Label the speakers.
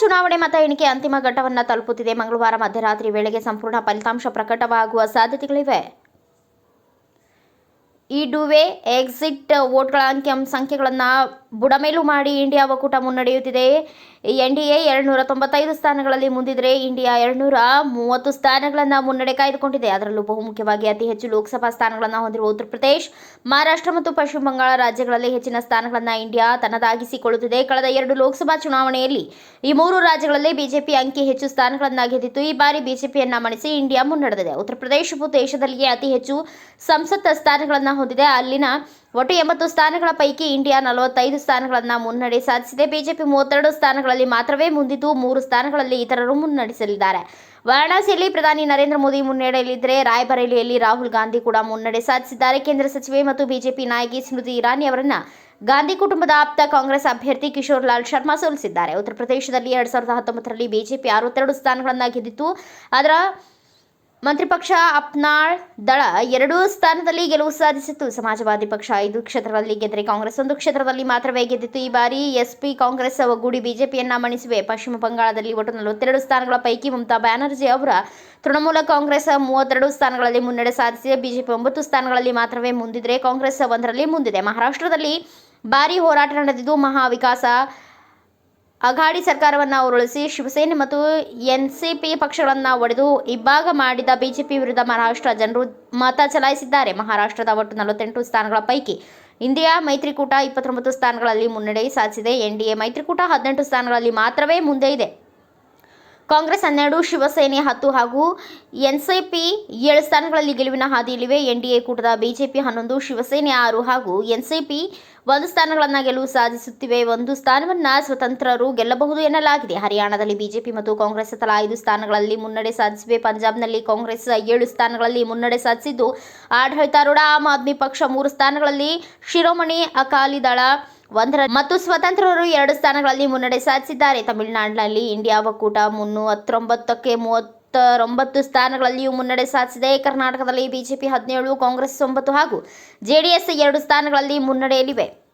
Speaker 1: ಚುನಾವಣೆ ಮತ ಎಣಿಕೆ ಅಂತಿಮ ಘಟ್ಟವನ್ನು ತಲುಪುತ್ತಿದೆ. ಮಂಗಳವಾರ ಮಧ್ಯರಾತ್ರಿ ವೇಳೆಗೆ ಸಂಪೂರ್ಣ ಫಲಿತಾಂಶ ಪ್ರಕಟವಾಗುವ ಸಾಧ್ಯತೆಗಳಿವೆ. ಈ ಡುವೆ ಎಕ್ಸಿಟ್ ವೋಟ್ಗಳ ಅಂಕಿ ಸಂಖ್ಯೆಗಳನ್ನು ಬುಡಮೇಲು ಮಾಡಿ ಇಂಡಿಯಾ ಒಕ್ಕೂಟ ಮುನ್ನಡೆಯುತ್ತಿದೆ. ಎನ್ಡಿಎ ಎರಡುನೂರ ತೊಂಬತ್ತೈದು ಸ್ಥಾನಗಳಲ್ಲಿ ಮುಂದಿದ್ರೆ ಇಂಡಿಯಾ ಎರಡುನೂರ ಮೂವತ್ತು ಸ್ಥಾನಗಳನ್ನು ಮುನ್ನಡೆ ಕಾಯ್ದುಕೊಂಡಿದೆ. ಅದರಲ್ಲೂ ಬಹುಮುಖ್ಯವಾಗಿ ಅತಿ ಹೆಚ್ಚು ಲೋಕಸಭಾ ಸ್ಥಾನಗಳನ್ನು ಹೊಂದಿರುವ ಉತ್ತರ ಪ್ರದೇಶ, ಮಹಾರಾಷ್ಟ್ರ ಮತ್ತು ಪಶ್ಚಿಮ ಬಂಗಾಳ ರಾಜ್ಯಗಳಲ್ಲಿ ಹೆಚ್ಚಿನ ಸ್ಥಾನಗಳನ್ನು ಇಂಡಿಯಾ ತನ್ನದಾಗಿಸಿಕೊಳ್ಳುತ್ತಿದೆ. ಕಳೆದ ಎರಡು ಲೋಕಸಭಾ ಚುನಾವಣೆಯಲ್ಲಿ ಈ ಮೂರು ರಾಜ್ಯಗಳಲ್ಲಿ ಬಿಜೆಪಿ ಅಂಕಿ ಹೆಚ್ಚು ಸ್ಥಾನಗಳನ್ನು ಗೆದ್ದಿತ್ತು. ಈ ಬಾರಿ ಬಿಜೆಪಿಯನ್ನ ಮಣಿಸಿ ಇಂಡಿಯಾ ಮುನ್ನಡೆದಿದೆ. ಉತ್ತರ ಪ್ರದೇಶವು ದೇಶದಲ್ಲಿಯೇ ಅತಿ ಹೆಚ್ಚು ಸಂಸತ್ ಸ್ಥಾನಗಳನ್ನು ಹೊಂದಿದೆ. ಅಲ್ಲಿನ ಒಟ್ಟು ಎಂಬತ್ತು ಸ್ಥಾನಗಳ ಪೈಕಿ ಇಂಡಿಯಾ ನಲವತ್ತೈದು ಸ್ಥಾನಗಳನ್ನು ಮುನ್ನಡೆ ಸಾಧಿಸಿದೆ. ಬಿಜೆಪಿ ಮೂವತ್ತೆರಡು ಸ್ಥಾನಗಳಲ್ಲಿ ಮಾತ್ರವೇ ಮುಂದಿದ್ದು, ಮೂರು ಸ್ಥಾನಗಳಲ್ಲಿ ಇತರರು ಮುನ್ನಡೆಸಲಿದ್ದಾರೆ. ವಾರಣಾಸಿಯಲ್ಲಿ ಪ್ರಧಾನಿ ನರೇಂದ್ರ ಮೋದಿ ಮುನ್ನಡೆಯಲಿದ್ದರೆ ರಾಯಬರೇಲಿಯಲ್ಲಿ ರಾಹುಲ್ ಗಾಂಧಿ ಕೂಡ ಮುನ್ನಡೆ ಸಾಧಿಸಿದ್ದಾರೆ. ಕೇಂದ್ರ ಸಚಿವೆ ಮತ್ತು ಬಿಜೆಪಿ ನಾಯಕಿ ಸ್ಮೃತಿ ಇರಾನಿ ಅವರನ್ನು ಗಾಂಧಿ ಕುಟುಂಬದ ಆಪ್ತ ಕಾಂಗ್ರೆಸ್ ಅಭ್ಯರ್ಥಿ ಕಿಶೋರ್ ಲಾಲ್ ಶರ್ಮಾ ಸೋಲಿಸಿದ್ದಾರೆ. ಉತ್ತರ ಪ್ರದೇಶದಲ್ಲಿ ಎರಡ್ ಸಾವಿರದ ಹತ್ತೊಂಬತ್ತರಲ್ಲಿ ಬಿಜೆಪಿ ಅರವತ್ತೆರಡು ಸ್ಥಾನಗಳನ್ನು ಗೆದ್ದಿತ್ತು ಅದರ ಮಂತ್ರಿಪಕ್ಷ ಅಪ್ನಾಳ್ ದಳ ಎರಡೂ ಸ್ಥಾನದಲ್ಲಿ ಗೆಲುವು ಸಾಧಿಸಿತ್ತು. ಸಮಾಜವಾದಿ ಪಕ್ಷ ಐದು ಕ್ಷೇತ್ರದಲ್ಲಿ ಗೆದ್ದರೆ ಕಾಂಗ್ರೆಸ್ ಒಂದು ಕ್ಷೇತ್ರದಲ್ಲಿ ಮಾತ್ರವೇ ಗೆದ್ದಿತ್ತು. ಈ ಬಾರಿ ಎಸ್ಪಿ ಕಾಂಗ್ರೆಸ್ ಒಗ್ಗೂಡಿ ಬಿಜೆಪಿಯನ್ನ ಮಣಿಸಿವೆ. ಪಶ್ಚಿಮ ಬಂಗಾಳದಲ್ಲಿ ಒಟ್ಟು ನಲವತ್ತೆರಡು ಸ್ಥಾನಗಳ ಪೈಕಿ ಮಮತಾ ಬ್ಯಾನರ್ಜಿ ಅವರ ತೃಣಮೂಲ ಕಾಂಗ್ರೆಸ್ ಮೂವತ್ತೆರಡು ಸ್ಥಾನಗಳಲ್ಲಿ ಮುನ್ನಡೆ ಸಾಧಿಸಿದೆ. ಬಿಜೆಪಿ ಒಂಬತ್ತು ಸ್ಥಾನಗಳಲ್ಲಿ ಮಾತ್ರವೇ ಮುಂದಿದ್ರೆ ಕಾಂಗ್ರೆಸ್ ಒಂದರಲ್ಲಿ ಮುಂದಿದೆ. ಮಹಾರಾಷ್ಟ್ರದಲ್ಲಿ ಭಾರಿ ಹೋರಾಟ ನಡೆದಿದ್ದು ಮಹಾವಿಕಾಸ ಅಘಾಡಿ ಸರ್ಕಾರವನ್ನು ಉರುಳಿಸಿ ಶಿವಸೇನೆ ಮತ್ತು ಎನ್ಸಿಪಿ ಪಕ್ಷಗಳನ್ನು ಒಡೆದು ಇಬ್ಬಾಗ ಮಾಡಿದ ಬಿಜೆಪಿ ವಿರುದ್ಧ ಮಹಾರಾಷ್ಟ್ರ ಜನರು ಮತ ಚಲಾಯಿಸಿದ್ದಾರೆ. ಮಹಾರಾಷ್ಟ್ರದ ಒಟ್ಟು ನಲವತ್ತೆಂಟು ಸ್ಥಾನಗಳ ಪೈಕಿ ಇಂಡಿಯಾ ಮೈತ್ರಿಕೂಟ ಇಪ್ಪತ್ತೊಂಬತ್ತು ಸ್ಥಾನಗಳಲ್ಲಿ ಮುನ್ನಡೆ ಸಾಧಿಸಿದೆ. ಎನ್ಡಿಎ ಮೈತ್ರಿಕೂಟ ಹದಿನೆಂಟು ಸ್ಥಾನಗಳಲ್ಲಿ ಮಾತ್ರವೇ ಮುಂದೆ ಇದೆ. ಕಾಂಗ್ರೆಸ್ ಹನ್ನೆರಡು, ಶಿವಸೇನೆ ಹತ್ತು ಹಾಗೂ ಎನ್ಸಿಪಿ ಏಳು ಸ್ಥಾನಗಳಲ್ಲಿ ಗೆಲುವಿನ ಹಾದಿಯಲ್ಲಿವೆ ಎನ್ಡಿಎ ಕೂಟದ ಬಿಜೆಪಿ ಹನ್ನೊಂದು, ಶಿವಸೇನೆ ಆರು ಹಾಗೂ ಎನ್ಸಿಪಿ ಒಂದು ಸ್ಥಾನಗಳನ್ನು ಗೆಲುವು ಸಾಧಿಸುತ್ತಿವೆ. ಒಂದು ಸ್ಥಾನವನ್ನು ಸ್ವತಂತ್ರರು ಗೆಲ್ಲಬಹುದು ಎನ್ನಲಾಗಿದೆ. ಹರಿಯಾಣದಲ್ಲಿ ಬಿಜೆಪಿ ಮತ್ತು ಕಾಂಗ್ರೆಸ್ ತಲಾ ಐದು ಸ್ಥಾನಗಳಲ್ಲಿ ಮುನ್ನಡೆ ಸಾಧಿಸಿವೆ. ಪಂಜಾಬ್ನಲ್ಲಿ ಕಾಂಗ್ರೆಸ್ ಏಳು ಸ್ಥಾನಗಳಲ್ಲಿ ಮುನ್ನಡೆ ಸಾಧಿಸಿದ್ದು ಆಡಳಿತಾರೂಢ ಆಮ್ ಆದ್ಮಿ ಪಕ್ಷ ಮೂರು ಸ್ಥಾನಗಳಲ್ಲಿ. ಶಿರೋಮಣಿ, ಅಕಾಲಿ ದಳ ಒಂದರ ಮತ್ತು ಸ್ವತಂತ್ರರು ಎರಡು ಸ್ಥಾನಗಳಲ್ಲಿ ಮುನ್ನಡೆ ಸಾಧಿಸಿದ್ದಾರೆ. ತಮಿಳುನಾಡಿನಲ್ಲಿ ಇಂಡಿಯಾ ಒಕ್ಕೂಟ ಮುನ್ನೂತ್ತೊಂಬತ್ತಕ್ಕೆ ಮೂವತ್ತೊಂಬತ್ತು ಸ್ಥಾನಗಳಲ್ಲಿಯೂ ಮುನ್ನಡೆ ಸಾಧಿಸಿದೆ. ಕರ್ನಾಟಕದಲ್ಲಿ ಬಿಜೆಪಿ ಹದಿನೇಳು, ಕಾಂಗ್ರೆಸ್ ಒಂಬತ್ತು ಹಾಗೂ ಜೆಡಿಎಸ್ ಎರಡು ಸ್ಥಾನಗಳಲ್ಲಿ ಮುನ್ನಡೆಯಲ್ಲಿವೆ.